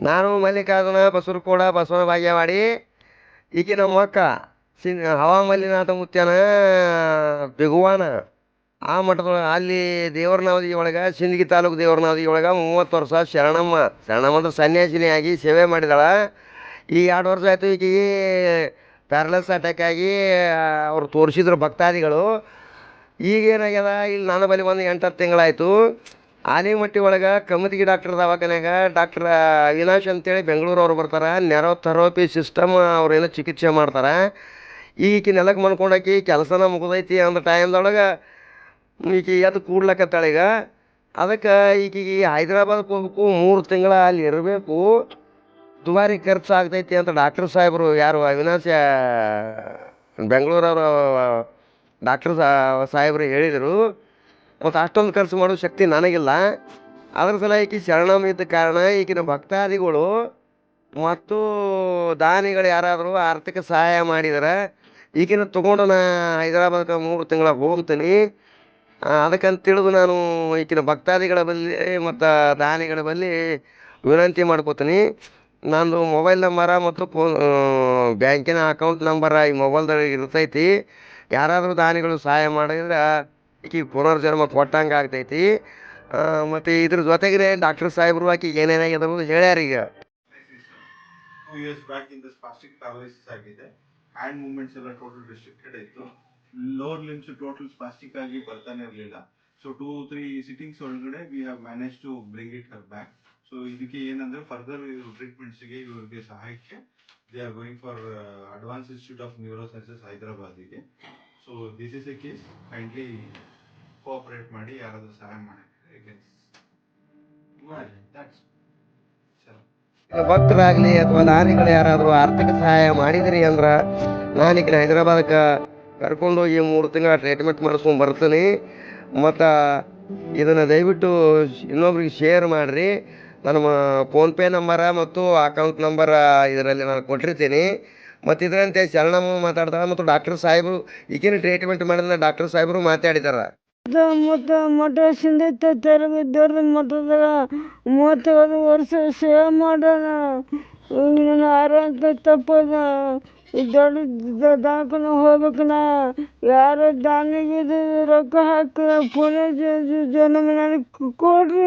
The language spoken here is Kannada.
ನಾನು ಮಲ್ಲಿಕಾರ್ಜುನ ಬಸವನಕೋಡ ಬಸವನ ಭಾಗ್ಯವಾಡಿ. ಈಕೆ ನಮ್ಮ ಅಕ್ಕ ಸಿನ್ ಹವಾಮಲ್ಲಿನಾಥ ಮುತ್ಯನ ಬಿಗುವಾನ ಆ ಮಠದ ಅಲ್ಲಿ ದೇವರನಾವದಿ ಒಳಗೆ, ಸಿಂದಗಿ ತಾಲೂಕು ದೇವರನಾವದಿ ಒಳಗೆ ಮೂವತ್ತು ವರ್ಷ ಶರಣಮ್ಮ ಶರಣಮ್ಮ ಅಂದ್ರೆ ಸನ್ಯಾಸಿನಿ ಆಗಿ ಸೇವೆ ಮಾಡಿದಾಳ. ಈ ಎರಡು ವರ್ಷ ಆಯಿತು ಈಕೆಗೆ ಪ್ಯಾರಲಸ್ ಅಟ್ಯಾಕ್ ಆಗಿ, ಅವ್ರು ತೋರಿಸಿದ್ರು ಭಕ್ತಾದಿಗಳು. ಈಗೇನಾಗ್ಯದ ಇಲ್ಲಿ ನನ್ನ ಬಳಿ ಒಂದು ಎಂಟತ್ತು ತಿಂಗಳಾಯಿತು. ಆನೆಮಟ್ಟಿ ಒಳಗೆ ಕಮತಿಗಿ ಡಾಕ್ಟರ್ ದವಾಖಾನ್ಯಾಗ ಡಾಕ್ಟ್ರ್ ಅವಿನಾಶ್ ಅಂತೇಳಿ ಬೆಂಗಳೂರವ್ರು ಬರ್ತಾರೆ. ನೆರೋ ಥೆರೋಪಿ ಸಿಸ್ಟಮ್ ಅವ್ರೇನೋ ಚಿಕಿತ್ಸೆ ಮಾಡ್ತಾರೆ. ಈಕಿ ನೆಲಕ್ಕೆ ಮಲ್ಕೊಂಡಾಕಿ ಕೆಲಸನ ಮುಗಿದೈತಿ ಅಂದ ಟೈಮ್ದೊಳಗೆ ಈಕಿ ಎದ್ದು ಕೂಡ್ಲಕ್ಕತ್ತಾಳೆ ಈಗ. ಅದಕ್ಕೆ ಈಕಿಗೆ ಹೈದ್ರಾಬಾದ್ಗೆ ಹೋಗ್ಬೇಕು, ಮೂರು ತಿಂಗಳ ಅಲ್ಲಿ ಇರಬೇಕು. ದುಬಾರಿ ಖರ್ಚು ಆಗ್ತೈತಿ ಅಂತ ಡಾಕ್ಟ್ರ್ ಸಾಹೇಬರು ಯಾರು, ಅವಿನಾಶ ಬೆಂಗಳೂರವರು ಡಾಕ್ಟ್ರ್ ಸಾಹೇಬರು ಹೇಳಿದರು. ಮತ್ತು ಅಷ್ಟೊಂದು ಖರ್ಚು ಮಾಡೋ ಶಕ್ತಿ ನನಗಿಲ್ಲ. ಅದ್ರ ಸಲ ಈಕೆ ಶರಣಮಿದ್ದ ಕಾರಣ ಈಕಿನ ಭಕ್ತಾದಿಗಳು ಮತ್ತು ದಾನಿಗಳು ಯಾರಾದರೂ ಆರ್ಥಿಕ ಸಹಾಯ ಮಾಡಿದರೆ ಈಗಿನ ತೊಗೊಂಡು ನಾ ಹೈದರಾಬಾದ್ಗೆ ಮೂರು ತಿಂಗಳ ಹೋಗ್ತೀನಿ. ಅದಕ್ಕಂತ ತಿಳಿದು ನಾನು ಈಕಿನ ಭಕ್ತಾದಿಗಳ ಬಳಿ ಮತ್ತು ದಾನಿಗಳ ಬಳಿ ವಿನಂತಿ ಮಾಡ್ಕೋತೀನಿ. ನಂದು ಮೊಬೈಲ್ ನಂಬರ ಮತ್ತು ಫೋನ್ ಬ್ಯಾಂಕಿನ ಅಕೌಂಟ್ ನಂಬರ ಈ ಮೊಬೈಲ್ದಾಗ ಇರ್ತೈತಿ. ಯಾರಾದರೂ ದಾನಿಗಳು ಸಹಾಯ ಮಾಡಿದ್ರೆ ಈಕಿಗೆ ಪುನರ್ಜನ್ಮ ಕೊಟ್ಟಂಗೆ ಆಗ್ತೈತಿ ಮತ್ತು ಇದ್ರ ಜೊತೆಗೆ ಡಾಕ್ಟರ್ ಸಾಹೇಬರು ಆಕಿಗೆ ಏನೇನಾಗ್ಯದ ಅನ್ನೋದು ಹೇಳ್ಯಾರ ಈಗ ಟೂ ಇಯರ್ಸ್ ಬ್ಯಾಕ್ ಇಂದ ಸ್ಪಾಸ್ಟಿಕ್ ಪ್ಯಾರಲೈಸಿಸ್ ಆಗಿದೆ ಹ್ಯಾಂಡ್ ಮೂವ್ಮೆಂಟ್ಸ್ ಎಲ್ಲ ಟೋಟಲ್ ರಿಸ್ಟ್ರಿಕ್ಟೆಡ್ ಇತ್ತು ಲೋವರ್ ಲಿಮ್ಸ್ ಟೋಟಲ್ ಸ್ಪಾಸ್ಟಿಕ್ ಆಗಿ ಬರ್ತಾನೆ ಇರಲಿಲ್ಲ ಸೊ ಟೂ ತ್ರೀ ಸಿಟ್ಟಿಂಗ್ಸ್ ಒಳಗಡೆ we have manage to bring it her back so ಇದಕ್ಕೆ ಏನಂದ್ರೆ ಫರ್ದರ್ ಟ್ರೀಟ್ಮೆಂಟ್ಸ್ಗೆ ಇವ್ರಿಗೆ ಸಹಾಯಕ್ಕೆ they are going for advance institute of neuro sciences ಹೈದರಾಬಾದಿಗೆ so this is a case kindly cooperate ಮಾಡಿ ಯಾರಾದರೂ ಸಹಾಯ ಮಾಡಿ ಭಕ್ತರಾಗ್ಲಿ ಅಥವಾ ದಾನಿಗಳು ಯಾರಾದರೂ ಆರ್ಥಿಕ ಸಹಾಯ ಮಾಡಿದ್ರಿ ಅಂದ್ರೆ ನಾನು ಈಗ ಕರ್ಕೊಂಡು ಹೋಗಿ ಮೂರು ತಿಂಗಳ ಟ್ರೀಟ್ಮೆಂಟ್ ಮಾಡಿಸ್ಕೊಂಡು ಬರ್ತೀನಿ. ಮತ್ತು ಇದನ್ನು ದಯವಿಟ್ಟು ಇನ್ನೊಬ್ರಿಗೆ ಶೇರ್ ಮಾಡಿರಿ. ನನ್ನ ಫೋನ್ಪೇ ನಂಬರ ಮತ್ತು ಅಕೌಂಟ್ ನಂಬರ ಇದರಲ್ಲಿ ನಾನು ಕೊಟ್ಟಿರ್ತೀನಿ. ಮತ್ತು ಇದರಂತೆ ಶರಣಮ್ಮ ಮಾತಾಡ್ತಾರೆ ಮತ್ತು ಡಾಕ್ಟರ್ ಸಾಹೇಬರು, ಈಗಿನ ಟ್ರೀಟ್ಮೆಂಟ್ ಮಾಡಿದ್ರೆ ಡಾಕ್ಟರ್ ಸಾಹೇಬರು ಮಾತಾಡಿದ್ದಾರೆ ಮತ್ತು ಮಠ ಸಿಂಧೈತೆ ತೆರಗಿದ್ದವ್ರ ಮಠದಾಗ ಮೂವತ್ತೇಳು ವರ್ಷ ಸೇವೆ ಮಾಡೋಣ ನನ್ನ ಆರೋಗ್ಯ ತಪ್ಪದ ದೊಡ್ಡ ದವಾಖಾನೆ ಹೋಗ್ಬೇಕು ನಾ ಯಾರೋ ದಾನಿಗೆ ಇದು ರೊಕ್ಕ ಹಾಕಿ ಪುಣ್ಯ ಜನ ನನಗೆ ಕೊಡ್ರಿ.